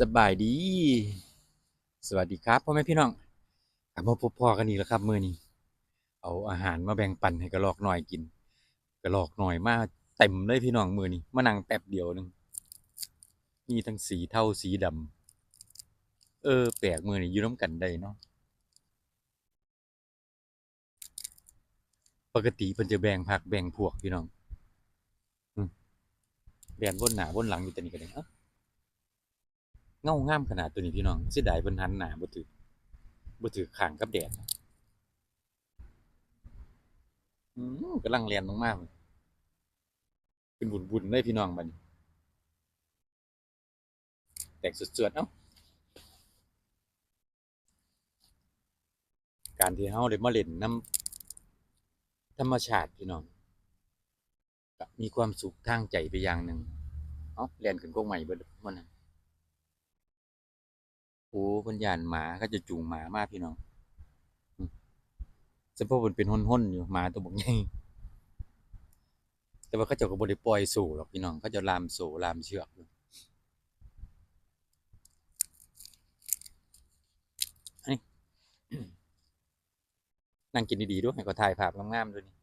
สบายดี สวัสดีครับพ่อแม่พี่น้องกลับมาพบพ่อกันอีกแล้วครับมื้อนี้ เอาอาหารมาแบ่งปันให้กระรอกหน่อยกิน กระรอกหน่อยมาเต็มเลยพี่น้องมื้อนี้มานั่งแป๊บเดียวหนึงมีทั้งสีเทาสีดำเออแปลกมื้อนี้อยู่นํกันได้เนาะปกติเพิ่นจะแบ่งพักแบ่งพวกพี่น้องอืมแบ่งบนหน้าบนหลังอยู่แต่นี่ก็ได้เอ้า เงางามขนาดตัวนี้พี่น้องเสียดายเพิ่นหันหนาบ่ถึกบ่ถึกข้างกับแดดอืมกำลังเรียนมาพุ่นเป็นบุญๆเลยพี่น้องบัดนี้แตกสวดๆเอ้าการที่เฮาได้มาเล่นน้ำธรรมชาติพี่น้องมีความสุขทางใจไปอย่างหนึ่งเอ้าเรียนขึ้นกงใหม่เบิดมันนะ โอ้เพิ่นยานหมาเขาจะจูงหมามากพี่น้องอืมเฉพาะเพิ่นเป็นห้นๆอยู่หมาตัวบกใหญ่แต่ว่าเขาจ้าก็บ่ได้ปล่อยโซ่หรอกพี่น้องเขาจะลามโซ่ลามเชือกนนี้นั่งกินดีๆด้วยให้เขาถ่ายภาพงามๆด้วยนี่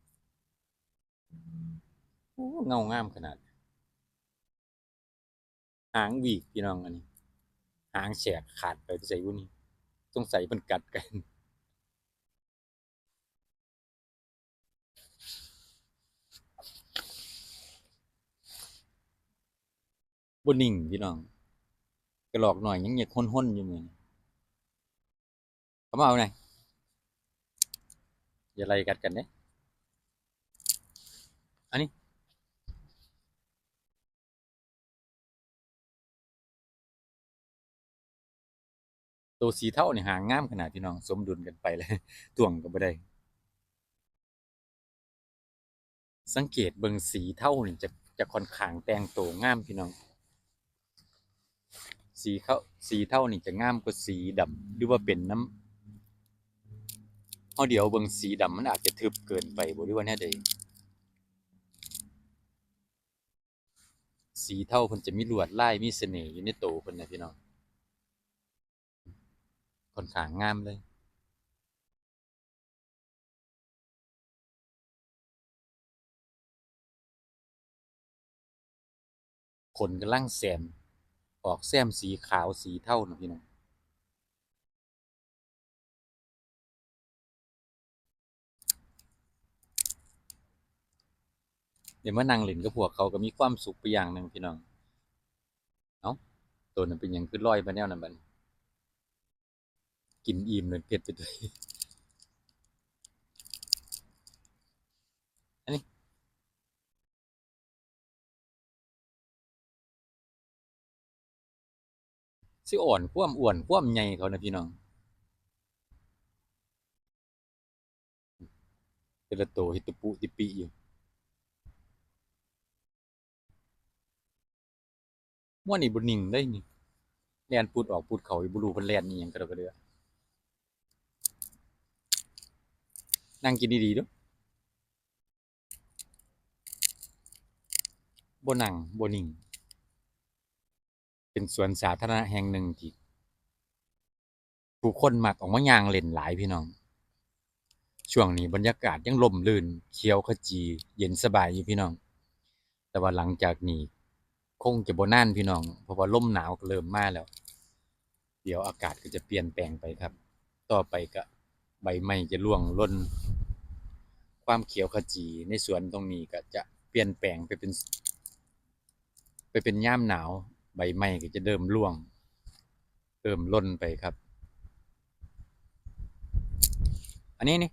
โอ้เงางามขนาด หางวีกพี่น้องอันนี้ หางแฉกขาดไปใส่วุนี่สงสัยมันกัดกันบนนิ่งพี่น้องกระหลอกหน่อยยังอยากห้นๆอยู่เหมือนเขามาเอาไหนอย่าไล่กัดกันเด้อันนี้ ตัวสีเท่าเนี่ยหางงามขนาดพี่น้องสมดุลกันไปเลยต่วงก็บ่ได้ สังเกตเบิงสีเท่านี่จะจะค่อนข้างแต่งตัวงามพี่น้อง สีเขาสีเท่านี่จะงามกว่าสีดำหรือว่าเป็นน้ำเอาเดี๋ยวเบิงสีดำมันอาจจะทึบเกินไปบ่หรือว่าแน่ใดสีเท่าเพิ่นจะมีลวดลายมีเสน่ห์อยู่ในตัวเพิ่นนะพี่น้อง ค่อนข้างงามเลยขนกำลังแซม ออกแซมสีขาวสีเท่านะพี่น้องเดี๋ยวมานั่งเล่นกับพวกเขาก็มีความสุขไปอย่างหนึ่งพี่น้อง เอ้า ตัวนั้นเป็นหยังคือลอยไปแนวนั้นบัดนี้ กินอิ่มเลยเผ็ดไปด้วยอันนี้ สิอ่อนความอ้วนความใหญ่เขานะพี่น้องแต่ละตัวเฮ็ดตุปุติปิอยู่ม่วนนี่บ่นิ่งได้นี่แลนปุดออกปุดเขาอีบ่รู้เพิ่นแล่นอีหยังกระดอกกระเดือ นั่งกินดีๆด้อบ่นั่งบนิง เป็นสวนสาธารณะแห่งหนึ่งที่ผู้คนมักออกมาย่างเล่นหลายพี่น้อง ช่วงนี้บรรยากาศยังร่มรื่นเขียวขจีเย็นสบายอยู่พี่น้อง แต่ว่าหลังจากนี้คงจะบ่นานพี่น้อง เพราะว่าลมหนาวก็เริ่มมาแล้ว เดี๋ยวอากาศก็จะเปลี่ยนแปลงไปครับ ต่อไปก็ใบไม้จะร่วงล่น ความเขียวขจีในสวนตรงนี้ก็จะเปลี่ยนแปลงไปเป็น ไปเป็นย่ามหนาว ใบไม้ก็จะเริ่มร่วง เริ่มล่นไปครับ อันนี้นี่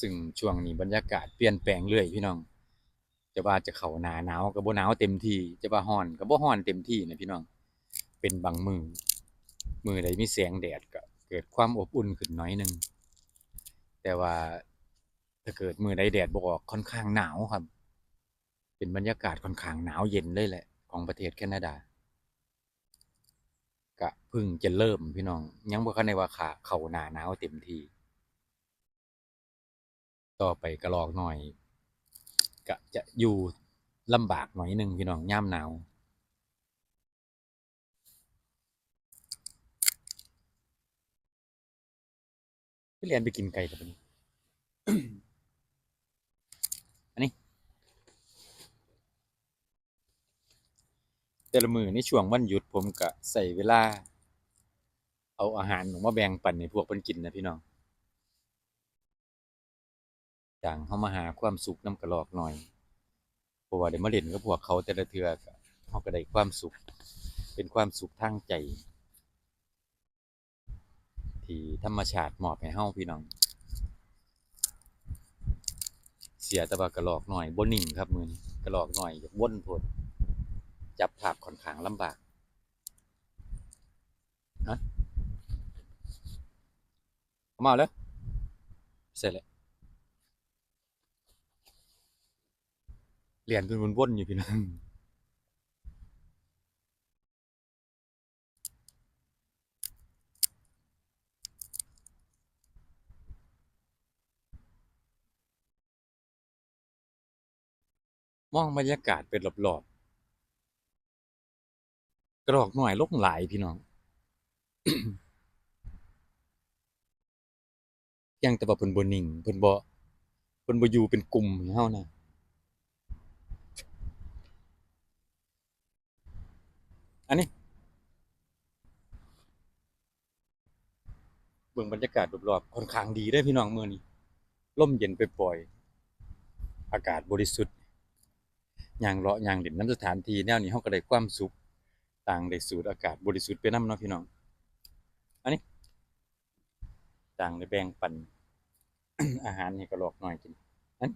ซึ่งช่วงนี้บรรยากาศเปลี่ยนแปลงเรื่อยพี่น้อง จะว่าจะเข้าหนาหนาวก็บ่หนาวเต็มที่ จะว่าร้อนก็บ่ร้อนเต็มที่นะพี่น้อง เป็นบางมือ มือใดมีแสงแดดก็ เกิดความอบอุ่นขึ้นน่อยหนึ่งแต่ว่าถ้าเกิดมือใดแดดบออกค่อนข้างหนาวครับ เป็นบรรยากาศค่อนข้างหนาวเย็นเลยแหละ ของประเทศแคนาดาก็เพิ่งจะเริ่มพี่น้อง ยังบ่คันได้ว่าขาเข้าหนาหนาวเต็มทีต่อไปก็รอหน่อยก็จะอยู่ลำบากหน่อยหนึ่งพี่น้องยามหนาว ไปเรียนไปกินไก่แต่ปะนี้ อันนี้ แต่ละมือในช่วงวันหยุดผมก็ใส่เวลา เอาอาหารออกมาแบ่งปันให้พวกเพิ่นกินนะพี่น้องจางเฮามาหาความสุขนำกระรอกหน่อยเพราะว่าได้มาเล่นกับพวกเขาแต่ละเทื่อก็เฮาก็ได้ความสุข เป็นความสุขทางใจ ที่ธรรมชาติมอบให้เฮาพี่น้อง เสียแต่ว่ากระรอกหน่อยบ่นิ่งครับมือนี้กระรอกหน่อยอยากวนพดจับภาพค่อนข้างลำบากฮะเอามาแล้วเสร็จแล้วเรียนเป็นวนๆอยู่พี่น้อง องบรรยากาศเป็นรอบๆกระรอกหน่อยลงหลายพี่น้องยังแต่ว่าเพิ่นบ่นิ่งเพิ่นบ่เพิ่นบ่อยู่เป็นกลุ่มให้เฮานะอันนี้เบิ่งบรรยากาศรอบๆค่อนข้างดีเด้พี่น้องมื้อนี้ลมเย็นปปล่อย อากาศบริสุทธิ์ ย่างเลาะย่างเล่นน้ำสถานที่แนวนี้เฮาก็ได้ความสุขต่างได้สูดอากาศบริสุทธิ์ไปน้ำเนาะพี่น้อง อันนี้ ต่างได้แบ่งปันอาหารให้กระหรอกหน้อยกินอัน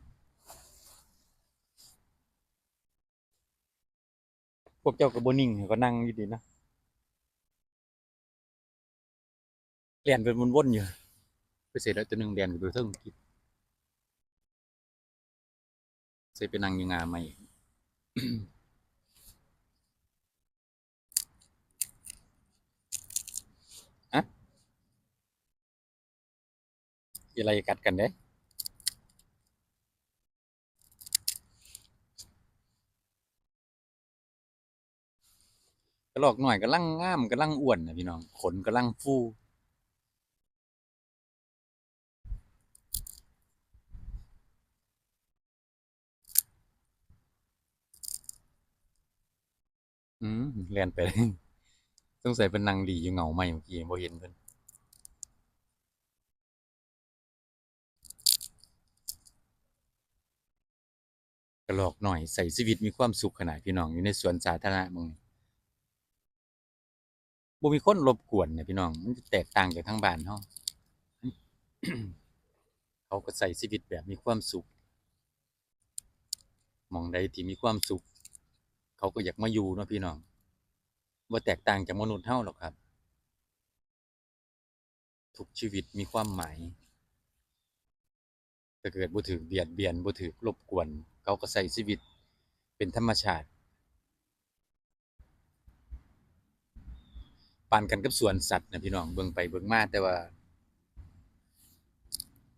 พวกเจ้าก็บนิ่งก็นั่งอยู่ดีนะเรียนเป็นวนๆอยู่ไปเสร็จแล้วตัวหนึ่งเรียนอยู่เทิงกินใส่ไปนั่งยู่งาใหม่ อะอะไรกัดกันเด้กระรอกหน่อยกำลังง่ามกำลังอ้วนนะพี่น้อง ขนกำลังฟู อืมเรียนไปสงสัยเป็นนางหลีอยู่เหงาใหม่เมื่อกี้บ่เห็นเพิ่นกระรอกหน่อยใส่ชีวิตมีความสุขขนาดพี่น้องอยู่ในสวนสาธารณะมึงบ่มีคนรบกวนนะพี่น้อง มันจะแตกต่างจากทางบ้านเฮาเขาก็ใส่ชีวิตแบบมีความสุขมองใดที่มีความสุข เขาก็อยากมาอยู่เนาะพี่น้องบ่าแตกต่างจากมนุษย์เฮาหรอกครับ ทุกชีวิตมีความหมายถ้าเกิดบ่ถูกเบียดเบียนบ่ถูกรบกวน เขาก็ใช้ชีวิตเป็นธรรมชาติปานกันกับสวนสัตว์นะพี่น้องเบิ่งไปเบิ่งมาแต่ว่า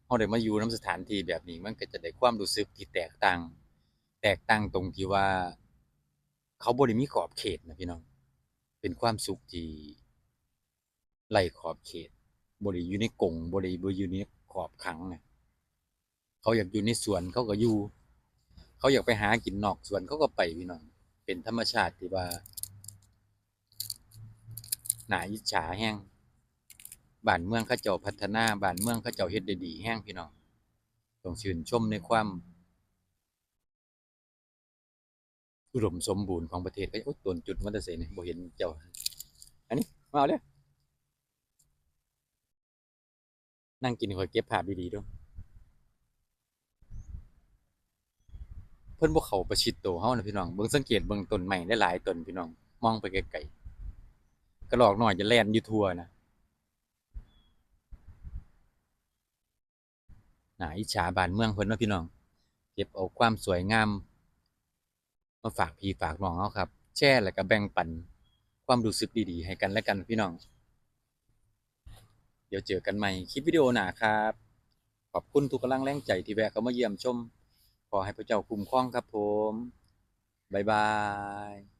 เฮาได้มาอยู่น้ำสถานที่แบบนี้มันก็จะได้ความรู้สึกที่แตกต่าง แตกต่างตรงที่ว่า เขาบ่ได้มีขอบเขตนะพี่น้อง เป็นความสุขที่ไร้ขอบเขตบ่ได้อยู่ในกงบ่ได้บ่อยู่ในขอบขังนะเขาอยากอยู่ในสวนเขาก็อยู่ เขาอยากไปหากินนอกสวนเขาก็ไปพี่น้อง เป็นธรรมชาติที่ว่าน่าอิจฉาแฮงบ้านเมืองเขาเจ้าพัฒนาบ้านเมืองเขาเจ้าเฮ็ดได้ดีแฮงพี่น้องต้องชื่นชมในความ อุดมสมบูรณ์ของประเทศเขาโอ๊ยต้นจุดมันแต่ไสนี่ยบ่เห็นเจ้า อันนี้มาเอาเด้อนั่งกินข้อยเก็บภาพดีๆด้อเพิ่นบ่เขาประชิดตัวเฮานะพี่น้องเบิ่งสังเกตเบิ่งต้นไม้หลายต้นพี่น้อง มองไปไกลๆกระรอกหน้อยจะแล่นอยู่ทั่วนะน่าอิจฉาบานเมืองเพิ่นเนาะพี่น้อง เก็บเอาความสวยงาม มาฝากพี่ฝากน้องเขาครับ แชร์แล้วก็แบ่งปันความรู้สึกดีๆ ให้กันและกันพี่น้อง เดี๋ยวเจอกันใหม่คลิปวิดีโอหนาครับ ขอบคุณทุกกำลังแรงใจที่แวะเข้ามาเยี่ยมชม ขอให้พระเจ้าคุ้มครองครับผม บ๊ายบาย